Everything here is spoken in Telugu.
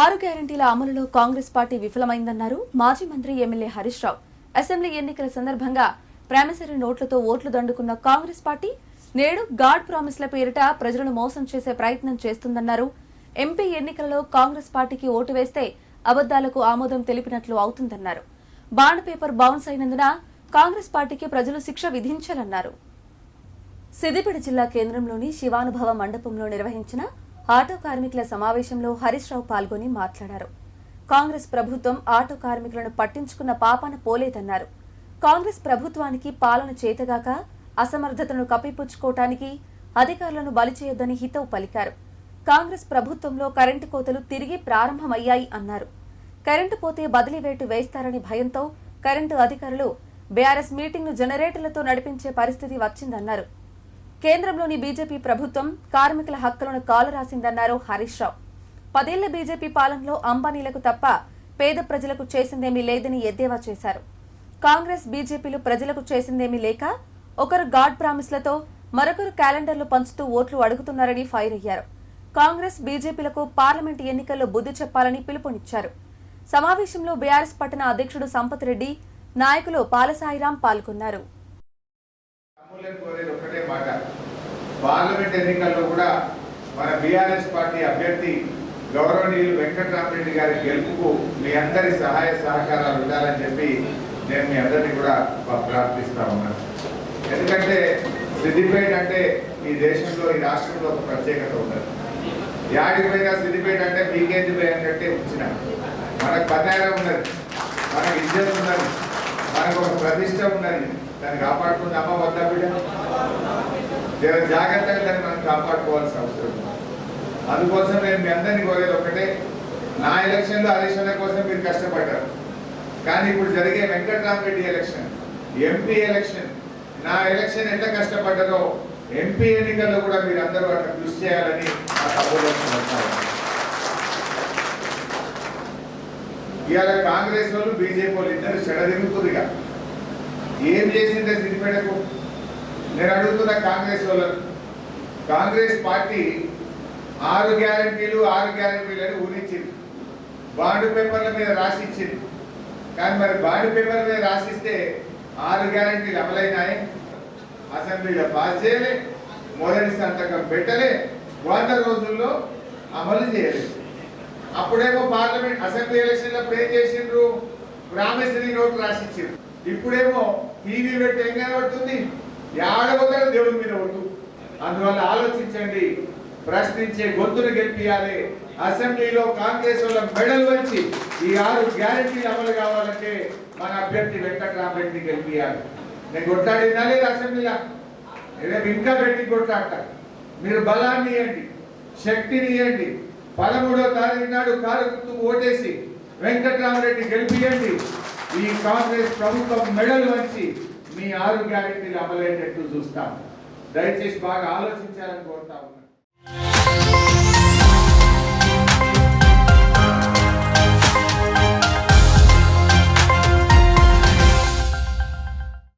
ఆరు గ్యారంటీల అమలులో కాంగ్రెస్ పార్టీ విఫలమైందన్నారు మాజీ మంత్రి ఎమ్మెల్యే హరీష్ రావు. అసెంబ్లీ ఎన్నికల సందర్భంగా ప్రామిసరీ నోట్లతో ఓట్లు దండుకున్న కాంగ్రెస్ పార్టీ నేడు గాడ్ ప్రామిస్ల పేరిట ప్రజలను మోసం చేసే ప్రయత్నం చేస్తుందన్నారు. ఎంపీ ఎన్నికలలో కాంగ్రెస్ పార్టీకి ఓటు వేస్తే అబద్దాలకు ఆమోదం తెలిపినట్లు అవుతుందన్నారు. బాండ్ పేపర్ బౌన్స్ అయినందున కాంగ్రెస్ పార్టీకి ప్రజలు శిక్ష విధించాలన్నారు. సిద్దిపేట జిల్లా కేంద్రంలోని శివానుభవ మండపంలో నిర్వహించిన ఆటో కార్మికుల సమావేశంలో హరీష్ రావు పాల్గొని మాట్లాడారు. కాంగ్రెస్ ప్రభుత్వం ఆటో కార్మికులను పట్టించుకున్న పాపాన పోలేదన్నారు. కాంగ్రెస్ ప్రభుత్వానికి పాలన చేతగాక అసమర్థతను కప్పిపుచ్చుకోవటానికి అధికారులను బలి చేయొద్దని హితవు పలికారు. కాంగ్రెస్ ప్రభుత్వంలో కరెంటు కోతలు తిరిగి ప్రారంభమయ్యాయి అన్నారు. కరెంటు పోతే బదిలీ రేటు వేస్తారని భయంతో కరెంటు అధికారులు బీఆర్ఎస్ మీటింగ్ను జనరేటర్లతో నడిపించే పరిస్థితి వచ్చిందన్నారు. కేంద్రంలోని బీజేపీ ప్రభుత్వం కార్మికుల హక్కులను కాలరాసిందన్నారు హరీష్ రావు. పదేళ్ళ బీజేపీ పాలనలో అంబానీలకు తప్ప పేద ప్రజలకు చేసిందేమీ లేదని ఎద్దేవా చేశారు. కాంగ్రెస్ బీజేపీలు ప్రజలకు చేసిందేమీ లేక ఒకరు గాడ్ ప్రామిస్లతో మరొకరు క్యాలెండర్లు పంచుతూ ఓట్లు అడుగుతున్నారని ఫైర్ అయ్యారు. కాంగ్రెస్ బీజేపీలకు పార్లమెంట్ ఎన్నికల్లో బుద్ధి చెప్పాలని పిలుపునిచ్చారు. సమావేశంలో బీఆర్ఎస్ పట్టణ అధ్యక్షుడు సంపత్ రెడ్డి నాయకులు పాలసాయిరాం పాల్గొన్నారు అమూల్యం కోరేది ఒకటే మాట పార్లమెంట్ ఎన్నికల్లో కూడా మన బీఆర్ఎస్ పార్టీ అభ్యర్థి గౌరవనీయులు వెంకటరామరెడ్డి గారి గెలుపుకు మీ అందరి సహాయ సహకారాలు ఉండాలని చెప్పి నేను మీ అందరినీ కూడా ప్రార్థిస్తా ఉన్నాను. ఎందుకంటే సిద్దిపేట అంటే ఈ దేశంలో ఈ రాష్ట్రంలో ఒక ప్రత్యేకత ఉన్నది. యాడికి పోయినా సిద్దిపేట అంటే మీకేంది పోయినట్టే ఉంచిన మనకు పదారం ఉన్నది. మనకు ఇజ్జత్ ఉన్నది. మనకు ఒక ప్రతిష్ట ఉన్నది. దాన్ని కాపాడుకుందామా వద్దా బిడ్డ? జర జాగ్రత్తగా దాన్ని మనం కాపాడుకోవాల్సిన అవసరం ఉంది. అందుకోసం నేను మీ అందరినీ కోరేది ఒకటే నా ఎలక్షన్లో హరీశ్వర కోసం మీరు కష్టపడ్డారు. కానీ ఇప్పుడు జరిగే వెంకట్రామరెడ్డి ఎలక్షన్ ఎంపీ ఎలక్షన్ నా ఎలక్షన్ ఎంత కష్టపడ్డారో ఎంపీ ఎన్నికల్లో కూడా మీరు అందరూ అట్లా కృషి చేయాలని నా తప్పులో ఇవాళ కాంగ్రెస్ వాళ్ళు బీజేపీ వాళ్ళు ఇద్దరు చెడదిరుగుతుందిగా ఏం చేసిందే సిద్దిపేటకు నేను అడుగుతున్న కాంగ్రెస్ వాళ్ళను. కాంగ్రెస్ పార్టీ ఆరు గ్యారంటీలు ఆరు గ్యారంటీలు అని ఊరించింది బాండ్ పేపర్ల మీద రాసిచ్చింది. కానీ మరి బాండ్ పేపర్ల మీద రాసిస్తే ఆరు గ్యారంటీలు అమలైనాయి? అసెంబ్లీలో పాస్ చేయలే. మొదటి సంతకం పెట్టలే. వంద రోజుల్లో అమలు చేయలేదు. అప్పుడేమో పార్లమెంట్ అసెంబ్లీ ఎలక్షన్ అప్పుడు ఏం చేసిండ్రు? ప్రామిసరీ నోట్ రాసిచ్చిండ్రు. ఇప్పుడేమో టీవీ పెట్టి ఏం కనబడుతుంది? ఏడవతాడు దేవుడి మీద ఒట్టు అందువల్ల ఆలోచించండి. ప్రశ్నించే గొంతును గెలిపియాలి. అసెంబ్లీలో కాంగ్రెస్ వాళ్ళ మెడల్ వచ్చి ఈ ఆరు గ్యారెంటీలు అమలు కావాలంటే మన అభ్యర్థి వెంకటరామరెడ్డి గెలిపియాలి. నేను కొట్లాడినా లేదు అసెంబ్లీలో? రేపు ఇంకా పెట్టి కొట్లాడతారు మీరు బలాన్ని ఇవ్వండి శక్తిని ఇవ్వండి పదమూడో తారీఖు నాడు కారు గుర్తుకు ఓటేసి వెంకటరామరెడ్డి గెలిపియండి. ఈ కాంగ్రెస్ ప్రభుత్వం మెడలు వంచి మీ ఆరు గ్యారెంటీలు అమలయ్యేటట్టు చూస్తాం. దయచేసి బాగా ఆలోచించాలని కోరుతా ఉన్నాను.